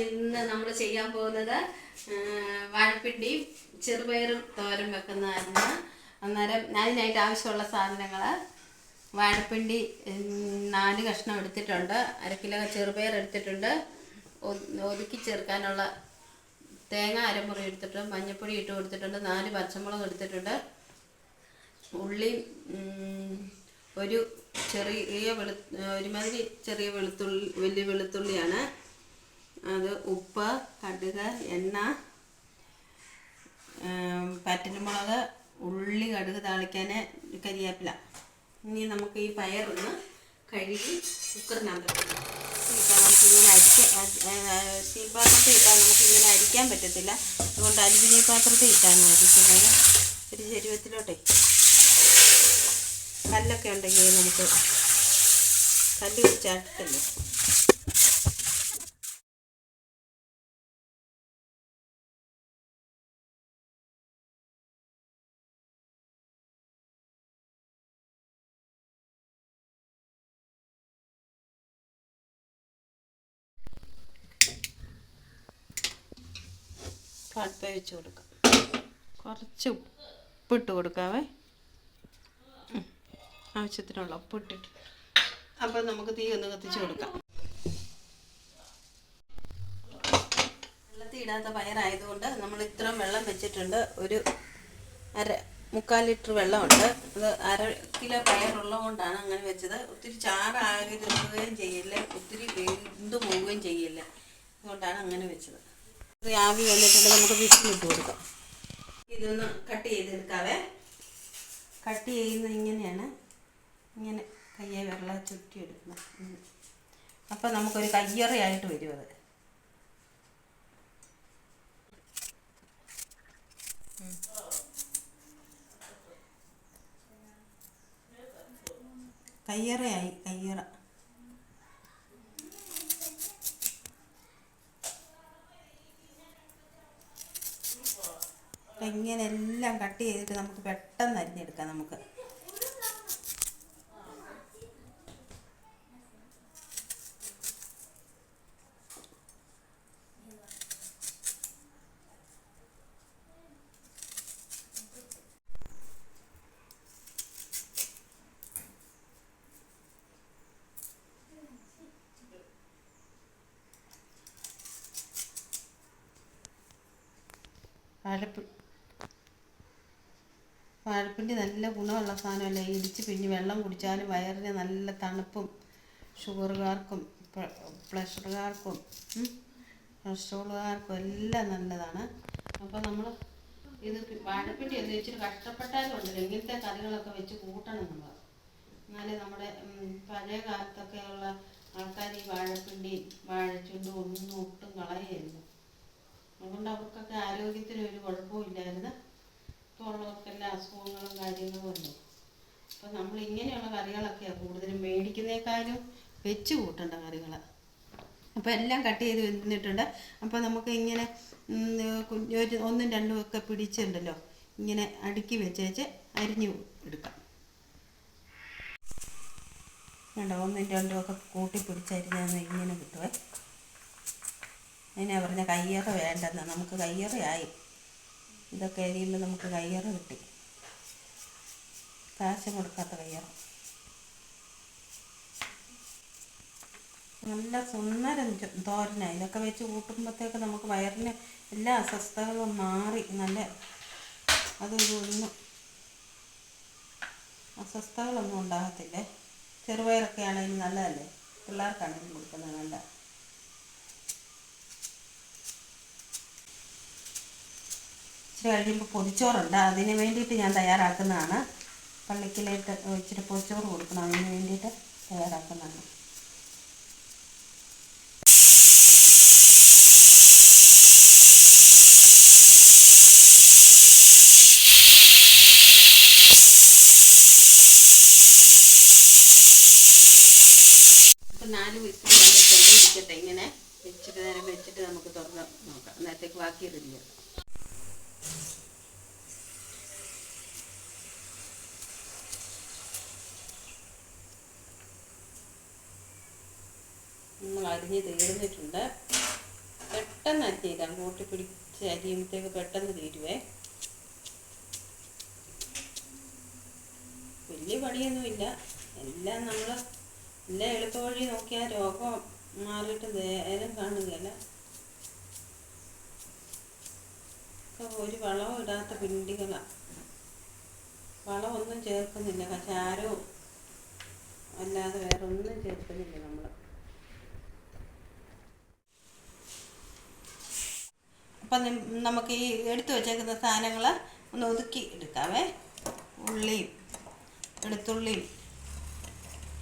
ഇന്ന് നമ്മൾ ചെയ്യാൻ പോകുന്നത് വാഴപ്പിണ്ടി ചെറുപയറും തോരൻ വെക്കുന്നതായിരുന്നു. അന്നേരം അതിനായിട്ട് ആവശ്യമുള്ള സാധനങ്ങൾ വാഴപ്പിണ്ടി നാല് കഷ്ണം എടുത്തിട്ടുണ്ട്. അര കിലോ ചെറുപയർ എടുത്തിട്ടുണ്ട്. ഒതുക്കി ചേർക്കാനുള്ള തേങ്ങ അരമുറി എടുത്തിട്ടുണ്ട്. മഞ്ഞൾപ്പൊടി ഇട്ട് കൊടുത്തിട്ടുണ്ട്. നാല് പച്ചമുളക് എടുത്തിട്ടുണ്ട്. ഉള്ളി ഒരു ചെറിയ വെളു ഒരുമാതിരി ചെറിയ വെളുത്തുള്ളി വലിയ വെളുത്തുള്ളിയാണ്. അത് ഉപ്പ് കടുക് എണ്ണ പറ്റലുമുളക് ഉള്ളി കടുക് താളിക്കാൻ കരിയാപ്പില. ഇനി നമുക്ക് ഈ പയറൊന്ന് കഴുകി കുക്കറിനകത്ത് ഇട്ടാൽ നമുക്കിങ്ങനെ അരിക്ക സ്റ്റീൽ പാത്രത്തിൽ ഇട്ടാൽ നമുക്കിങ്ങനെ അരിക്കാൻ പറ്റത്തില്ല. അതുകൊണ്ട് അലുമിനിയം പാത്രത്തിൽ ഇട്ടാണ് അരിക്കുന്നത്. ഒരു ചരുവത്തിലോട്ടെ. കല്ലൊക്കെ ഉണ്ടെങ്കിൽ നമുക്ക് കല്ല് വെച്ചാട്ടല്ലേ പഴുത്ത വെച്ച് കൊടുക്കാം. കുറച്ച് ഉപ്പിട്ട് കൊടുക്കാവേ. ആവശ്യത്തിനുള്ള ഉപ്പിട്ടിട്ട്. അപ്പോൾ നമുക്ക് തീ ഒന്ന് കത്തിച്ച് കൊടുക്കാം. വെള്ളത്തിൽ ഇടാത്ത പയറായതുകൊണ്ട് നമ്മൾ ഇത്രയും വെള്ളം വെച്ചിട്ടുണ്ട്. ഒരു അര മുക്കാൽ ലിറ്റർ വെള്ളമുണ്ട്. അത് അര കിലോ പയറുള്ളത് കൊണ്ടാണ് അങ്ങനെ വെച്ചത്. ഒത്തിരി ചാറാകുകയും ചെയ്യില്ല. ഒത്തിരി വെന്ത് പോവുകയും ചെയ്യില്ല. അതുകൊണ്ടാണ് അങ്ങനെ വെച്ചത്. ആവി വന്നിട്ടുണ്ട് നമുക്ക് വിസിലിട്ട് കൊടുക്കാം. ഇതൊന്ന് കട്ട് ചെയ്തെടുക്കാവേ. കട്ട് ചെയ്യുന്നത് ഇങ്ങനെയാണ്. ഇങ്ങനെ കയ്യെ വെള്ളം ചുറ്റി എടുക്കണം. അപ്പോൾ നമുക്കൊരു കയ്യറയായിട്ട് വരും അത്. കയ്യറയായി കയ്യറ. ഇങ്ങനെ എല്ലാം കട്ട് ചെയ്തിട്ട് നമുക്ക് പെട്ടെന്ന് അരിഞ്ഞെടുക്കാം നമുക്ക്. വാഴപ്പി വാഴപ്പിണ്ടി നല്ല ഗുണമുള്ള സാധനമല്ലേ? ഇടിച്ച് പിഞ്ഞ് വെള്ളം കുടിച്ചാലും വയറിന് നല്ല തണുപ്പും ഷുഗറുകാർക്കും പ്രഷറുകാർക്കും കൊളസ്ട്രോളുകാർക്കും എല്ലാം നല്ലതാണ്. അപ്പോൾ നമ്മൾ ഇത് വാഴപ്പിണ്ടി എന്ന് വെച്ചിട്ട് കഷ്ടപ്പെട്ടാലും ഉണ്ടല്ലോ ഇങ്ങനത്തെ കറികളൊക്കെ വെച്ച് കൂട്ടണം നമ്മൾ എന്നാലേ നമ്മുടെ പഴയ കാലത്തൊക്കെയുള്ള ആൾക്കാർ ഈ വാഴപ്പിണ്ടി വാഴച്ചുണ്ടും ഒന്നും ഒട്ടും കളയായിരുന്നു അതുകൊണ്ട് അവർക്കൊക്കെ ആരോഗ്യത്തിന് ഒരു കുഴപ്പമില്ലായിരുന്നു ഇപ്പോൾ എല്ലാ അസുഖങ്ങളും കാര്യങ്ങളും അല്ലേ അപ്പം നമ്മൾ ഇങ്ങനെയുള്ള കറികളൊക്കെയാണ് കൂടുതലും മേടിക്കുന്നേക്കാളും വെച്ച് കൂട്ടേണ്ട കറികൾ അപ്പോൾ എല്ലാം കട്ട് ചെയ്ത് വന്നിട്ടുണ്ട്. അപ്പോൾ നമുക്ക് ഇങ്ങനെ കുഞ്ഞു ഒന്നും രണ്ടും ഒക്കെ പിടിച്ചുണ്ടല്ലോ ഇങ്ങനെ അടുക്കി വെച്ചേച്ച് അരിഞ്ഞു എടുക്കാം. വേണ്ട ഒന്നും രണ്ടും ഒക്കെ കൂട്ടി പിടിച്ചരിഞ്ഞാൽ ഇങ്ങനെ കിട്ടുവേ. അതിനാ പറഞ്ഞ കയ്യറ വേണ്ടെന്ന്. നമുക്ക് കയ്യറയായി. ഇതൊക്കെ എരിയുമ്പോൾ നമുക്ക് കയ്യറ് കിട്ടി. കാശ് കൊടുക്കാത്ത കയ്യറ. നല്ല സുന്ദരം തോരന. ഇതൊക്കെ വെച്ച് കൂട്ടുമ്പോഴത്തേക്ക് നമുക്ക് വയറിന് എല്ലാ അസ്വസ്ഥതകളും മാറി. നല്ല അതൊരു അസ്വസ്ഥകളൊന്നും ഉണ്ടാകത്തില്ലേ? ചെറുപയറൊക്കെ ആണെങ്കിലും നല്ലതല്ലേ? പിള്ളേർക്കാണെങ്കിലും കൊടുക്കുന്നത് നല്ല ഇച്ചിരി കഴിയുമ്പോൾ പൊതിച്ചോറുണ്ട്. അതിന് വേണ്ടിയിട്ട് ഞാൻ തയ്യാറാക്കുന്നതാണ്. പള്ളിക്കിലേക്ക് ഇച്ചിരി പൊതിച്ചോറ് കൊടുക്കണം. അതിന് വേണ്ടിയിട്ട് തയ്യാറാക്കുന്നതാണ്. നാല് വിസിൽ ഇരിക്കട്ടെ ഇങ്ങനെ വെച്ചിട്ട് നേരം വെച്ചിട്ട് നമുക്ക് തുറന്ന് നോക്കാം. അന്നേരത്തേക്ക് ബാക്കി റെഡിയാ നമ്മൾ അരിഞ്ഞ് തീർന്നിട്ടുണ്ട്. പെട്ടെന്ന് അരിഞ്ഞിടാം കൂട്ടി പിടിച്ച് അരിയുമ്പോഴത്തേക്ക് പെട്ടെന്ന് തീരുവേ. വലിയ പണിയൊന്നുമില്ല. എല്ലാം നമ്മൾ എല്ലാം എളുപ്പ വഴി നോക്കിയാൽ രോഗം മാറിയിട്ട് നേരം കാണുകയല്ല. ഒരു വളവും ഇടാത്ത പിണ്ടികളാണ് വളമൊന്നും ചേർക്കുന്നില്ല. ചാരവും അല്ലാതെ വേറൊന്നും ചേർക്കുന്നില്ല നമ്മൾ അപ്പം നമുക്ക് ഈ എടുത്തു വച്ചേക്കുന്ന സാധനങ്ങൾ ഒന്ന് ഒതുക്കി എടുക്കാവേ. ഉള്ളിയും വെളുത്തുള്ളിയും.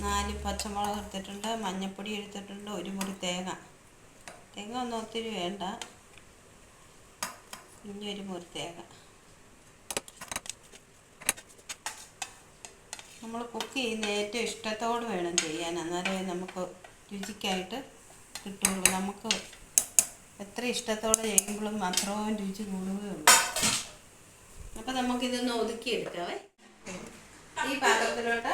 നാല് പച്ചമുളക് എടുത്തിട്ടുണ്ട് മഞ്ഞൾപ്പൊടി എടുത്തിട്ടുണ്ട് ഒരു മുറി തേങ്ങ. തേങ്ങ ഒന്നും ഒത്തിരി വേണ്ട. ഒരു മുറി തേങ്ങ. നമ്മൾ കുക്ക് ചെയ്യുന്ന ഏറ്റവും ഇഷ്ടത്തോട് വേണം ചെയ്യാൻ. എന്നാലേ നമുക്ക് രുചിക്കായിട്ട് കിട്ടുള്ളൂ. നമുക്ക് എത്ര ഇഷ്ടത്തോടെ ചെയ്യുമ്പോഴും മാത്രവും രുചി കൂടുകയുള്ളൂ. അപ്പം നമുക്കിതൊന്ന് ഒതുക്കിയെടുക്കാവേ. ഈ പാത്രത്തിലോട്ട്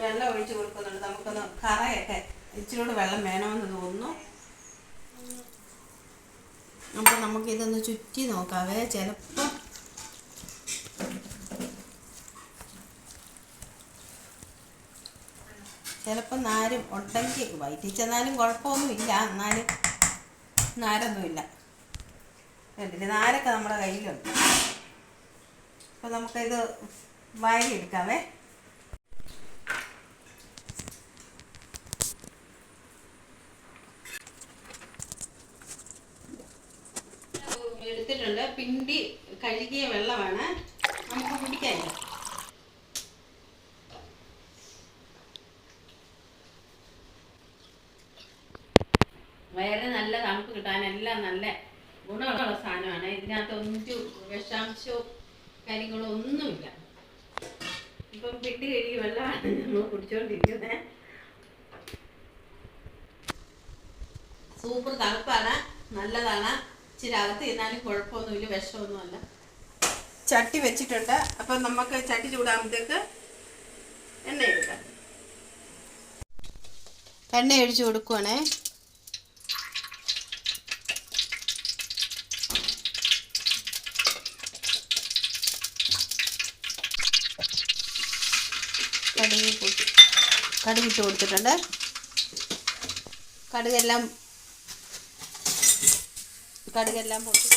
വെള്ളം ഒഴിച്ച് കൊടുക്കുന്നുണ്ട്. നമുക്കൊന്ന് കറയൊക്കെ ഇച്ചിരൂടെ വെള്ളം വേണമെന്ന് തോന്നുന്നു. അപ്പം നമുക്കിതൊന്ന് ചുറ്റി നോക്കാവേ. ചിലപ്പോൾ ചിലപ്പോൾ നാരും ഉണ്ടെങ്കിൽ വയറ്റിൽ ചെന്നാലും കുഴപ്പമൊന്നുമില്ല. എന്നാലും നാരൊന്നുമില്ല. കണ്ടില്ലേ? നാരൊക്കെ നമ്മുടെ കയ്യിലുണ്ട്. അപ്പോൾ നമുക്കിത് വാരി എടുക്കാവേ എടുത്തിട്ടുണ്ട്. പിണ്ടി കഴുകിയ വെള്ളമാണ്. നമുക്ക് കുടിക്കാൻ വയറിന് നല്ല തണുപ്പ് നല്ല ഗുണമുള്ള സാധനമാണ്. ഇതിനകത്ത് ഒരു വിഷാംശവും കാര്യങ്ങളോ ഒന്നുമില്ല. ഇപ്പം പിണ്ടി കഴുകി വെള്ളമാണ് നമ്മൾ കുടിച്ചോണ്ടിരിക്കുന്നത് സൂപ്പർ തണുപ്പാണ് നല്ലതാണ്. ഇച്ചിരി അകത്ത് ഇരുന്നാലും കുഴപ്പമൊന്നുമില്ല വിഷമൊന്നുമല്ല. ചട്ടി വെച്ചിട്ടുണ്ട്. അപ്പം നമുക്ക് ചട്ടി ചൂടാകുമ്പോഴത്തേക്ക് എണ്ണ എടുക്കാം. എണ്ണ ഒഴിച്ചു കൊടുക്കുവാണേ. കടുക് ഇട്ട് കൊടുത്തിട്ടുണ്ട്. കടുകെല്ലാം കടുകെല്ലാം പൊട്ടി.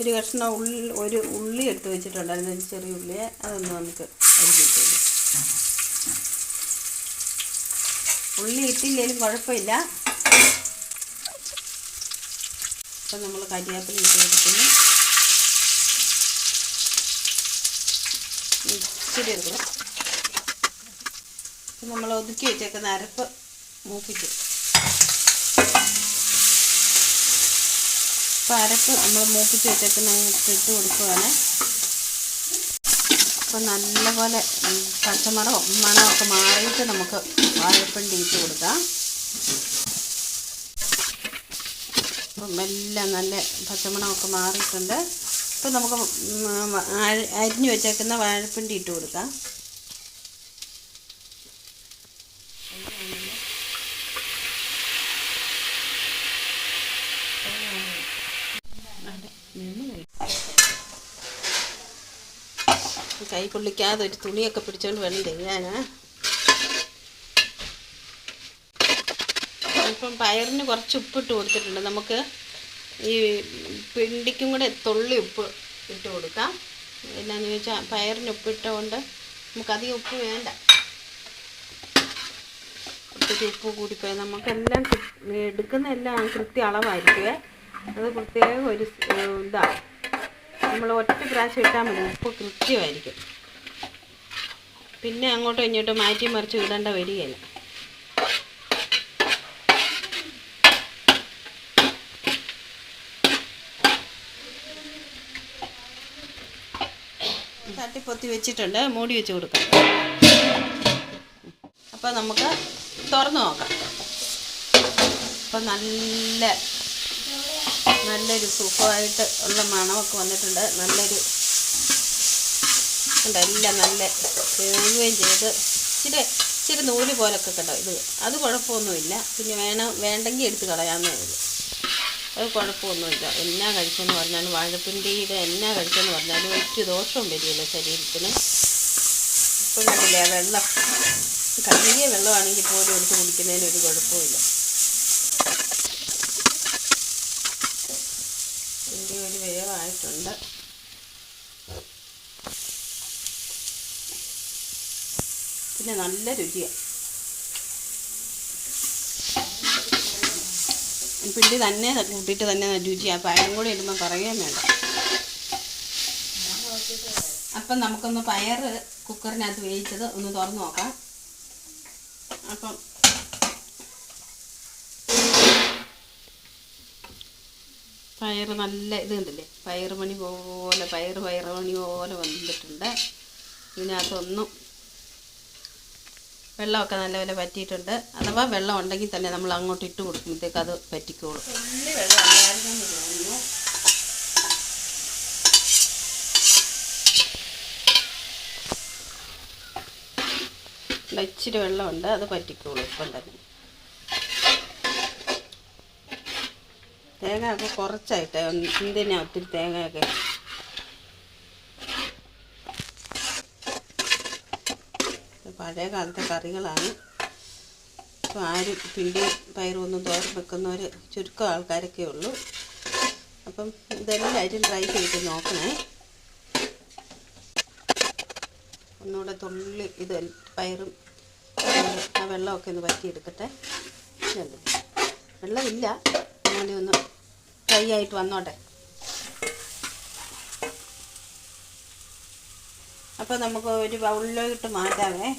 ഒരു കഷ്ണം ഉള്ളി ഒരു ഉള്ളി എടുത്ത് വെച്ചിട്ടുണ്ടായിരുന്നു ഒരു ചെറിയ ഉള്ളിയെ അതൊന്ന് നമുക്ക് അരിഞ്ഞിട്ട് ഉള്ളി ഇട്ടില്ലേലും കുഴപ്പമില്ല. അപ്പം നമ്മൾ കരിയാപ്പിൽ ഇട്ട് കൊടുക്കുന്നു. ഇച്ചിരി എടുക്കണം. നമ്മൾ ഒതുക്കി വെച്ചേക്കുന്ന അരപ്പ് മൂപ്പിക്കും. അപ്പം അരപ്പ് നമ്മൾ മൂപ്പിച്ച് വെച്ചേക്കുന്ന ഇട്ട് കൊടുക്കുകയാണ് അപ്പം നല്ലപോലെ പച്ചമറോ പച്ചമണവും മണമൊക്കെ മാറിയിട്ട് നമുക്ക് വാഴപ്പിണ്ടി ഇട്ട് കൊടുക്കാം. അപ്പം എല്ലാം നല്ല പച്ചമണമൊക്കെ മാറിയിട്ടുണ്ട്. ഇപ്പം നമുക്ക് അരിഞ്ഞു വെച്ചേക്കുന്ന വാഴപ്പിണ്ടി ഇട്ട് കൊടുക്കാം. കൈ പൊള്ളിക്കാതെ ഒരു തുണിയൊക്കെ പിടിച്ചോണ്ട് വേണം ചെയ്യാനാ. ഇപ്പം പയറിന് കുറച്ച് ഉപ്പിട്ട് കൊടുത്തിട്ടുണ്ട്. നമുക്ക് ഈ പിണ്ടിക്കും കൂടെ തുള്ളി ഉപ്പ് ഇട്ട് കൊടുക്കാം. എന്നാന്ന് ചോദിച്ചാൽ പയറിന് ഉപ്പിട്ടുകൊണ്ട് നമുക്ക് അധികം ഉപ്പ് വേണ്ട. ഒത്തിരി ഉപ്പ് കൂടിപ്പോയി നമുക്കെല്ലാം എടുക്കുന്ന എല്ലാം കൃത്യ അളവായിരിക്കുമേ അത് പ്രത്യേകം ഒരു ഇതാ. ഇതാണ് നമ്മൾ ഒറ്റ പ്രാവശ്യം ഇട്ടാൽ മതി. ഉപ്പ് കൃത്യമായിരിക്കും. പിന്നെ അങ്ങോട്ടും ഇങ്ങോട്ടും മാറ്റി മറിച്ച് ഇടേണ്ട വരികയില്ല. തട്ടിപ്പൊത്തി വെച്ചിട്ടുണ്ട്. മൂടി വെച്ച് കൊടുക്കാം. അപ്പോൾ നമുക്ക് തുറന്ന് നോക്കാം. അപ്പോൾ നല്ല നല്ലൊരു സൂപ്പറായിട്ട് ഉള്ള മണമൊക്കെ വന്നിട്ടുണ്ട്. നല്ലൊരു എല്ലാം നല്ല വേവുകയും ചെയ്ത്. ഇച്ചിരി ഇച്ചിരി നൂൽ പോലൊക്കെ കണ്ടോ ഇത്? അത് കുഴപ്പമൊന്നുമില്ല. പിന്നെ വേണം വേണ്ടെങ്കിൽ എടുത്ത് കളയാവുന്നേ ഉള്ളൂ. അത് കുഴപ്പമൊന്നുമില്ല. എന്നാ കഴിച്ചെന്ന് പറഞ്ഞാലും വാഴപ്പിന്റെ ഇത് എന്നാ കഴിച്ചെന്ന് പറഞ്ഞാലും ഒരു ദോഷവും വരികയില്ല ശരീരത്തിന്. ഇപ്പം കണ്ടില്ലേ വെള്ളം കഴുകിയ വെള്ളമാണെങ്കിൽ പോലും എടുത്ത് കുടിക്കുന്നതിന് ഒരു കുഴപ്പമില്ല പിണ്ടി ഒരു വേവായിട്ടുണ്ട് പിന്നെ നല്ല രുചിയാണ് പിണ്ടി തന്നെ കൂട്ടിയിട്ട് തന്നെ രുചിയാണ് പയറും കൂടി ഇടുമ്പോൾ പറയുകയും വേണ്ട. അപ്പം നമുക്കൊന്ന് പയർ കുക്കറിനകത്ത് വേവിച്ചത് ഒന്ന് തുറന്ന് നോക്കാം. അപ്പം പയർ നല്ല ഇത് കണ്ടില്ലേ? പയർ മണി പോലെ പയർ പയർ മണി പോലെ വന്നിട്ടുണ്ട്. ഇതിനകത്തൊന്നും വെള്ളമൊക്കെ നല്ലപോലെ പറ്റിയിട്ടുണ്ട് അഥവാ വെള്ളം ഉണ്ടെങ്കിൽ തന്നെ നമ്മൾ അങ്ങോട്ട് ഇട്ട് കൊടുക്കുമ്പോഴത്തേക്ക് അത് പറ്റിക്കോളും ഇച്ചിരി വെള്ളമുണ്ട് അത് പറ്റിക്കോളും ഇപ്പം തന്നെ. തേങ്ങ ഒക്കെ കുറച്ചായിട്ട് എന്തിനാ ഒത്തിരി തേങ്ങയൊക്കെ ഇത് പഴയ കാലത്തെ കറികളാണ്. ഇപ്പോൾ ആരും പിണ്ടി പയറും ഒന്നും വെക്കുന്നവർ ചുരുക്കം ആൾക്കാരൊക്കെ ഉള്ളൂ. അപ്പം ഇതെല്ലാം ഇതെല്ലാവരും ട്രൈ ചെയ്ത് നോക്കണേ. ഒന്നുകൂടെ തുള്ളി ഇത് പയറും ആ വെള്ളമൊക്കെ ഒന്ന് വറ്റിയെടുക്കട്ടെ. വെള്ളമില്ല. അങ്ങനെ ഒന്ന് ഫ്രൈ ആയിട്ട് വന്നോട്ടെ. അപ്പോൾ നമുക്ക് ഒരു ബൗളിലോട്ട് മാറ്റാവേ.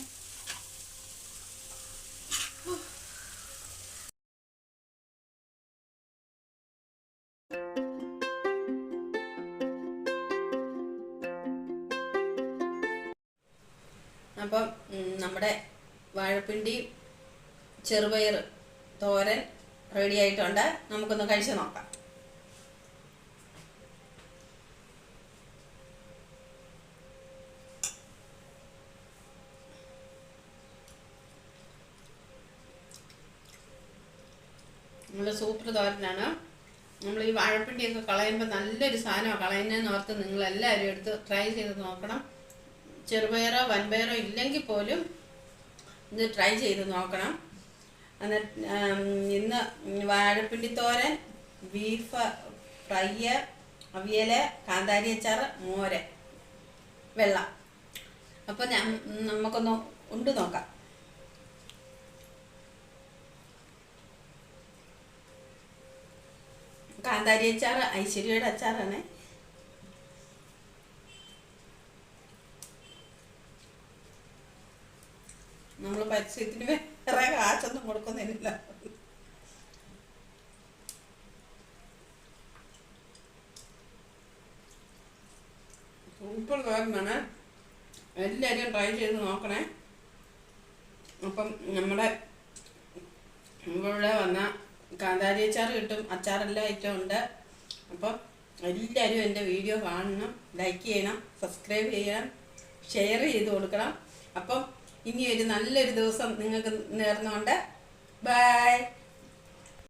അപ്പം നമ്മുടെ വാഴപ്പിണ്ടി ചെറുപയർ തോരൻ റെഡി ആയിട്ടുണ്ട്. നമുക്കൊന്ന് കഴിച്ചു നോക്കാം. നമ്മൾ സൂപ്പർ തോരനാണ്. നമ്മൾ ഈ വാഴപ്പിണ്ടിയൊക്കെ കളയുമ്പോൾ നല്ലൊരു സാധനമാണ് കളയുന്നതെന്ന് ഓർത്ത് നിങ്ങളെല്ലാവരും എടുത്ത് ട്രൈ ചെയ്ത് നോക്കണം. ചെറുപയറോ വൻപയറോ ഇല്ലെങ്കിൽ പോലും ഇത് ട്രൈ ചെയ്ത് നോക്കണം. എന്നിട്ട് ഇന്ന് വാഴപ്പിണ്ടി തോരൻ ബീഫ് ഫ്രൈ അവിയൽ കാന്താരി അച്ചാർ മോര് വെള്ളം. അപ്പോൾ ഞാൻ നമുക്കൊന്ന് ഉണ്ട് നോക്കാം. കാന്താരി അച്ചാർ ഐശ്വര്യയുടെ അച്ചാറാണ്. നമ്മൾ പരസ്യത്തിന് വേറെ കാശൊന്നും കൊടുക്കുന്നില്ല സൂപ്പർ തോരനാണ് എല്ലാവരും ട്രൈ ചെയ്ത് നോക്കണേ. അപ്പം നമ്മുടെ ഇവിടെ വന്ന കാന്താരി അച്ചാർ കിട്ടും. അച്ചാറെല്ലാം ഐറ്റം ഉണ്ട്. അപ്പം എല്ലാവരും എന്റെ വീഡിയോ കാണണം ലൈക്ക് ചെയ്യണം സബ്സ്ക്രൈബ് ചെയ്യണം ഷെയർ ചെയ്ത് കൊടുക്കണം. അപ്പം ഇനി ഒരു നല്ലൊരു ദിവസം നിങ്ങൾക്ക് നേർന്നുകൊണ്ട്. ബൈ.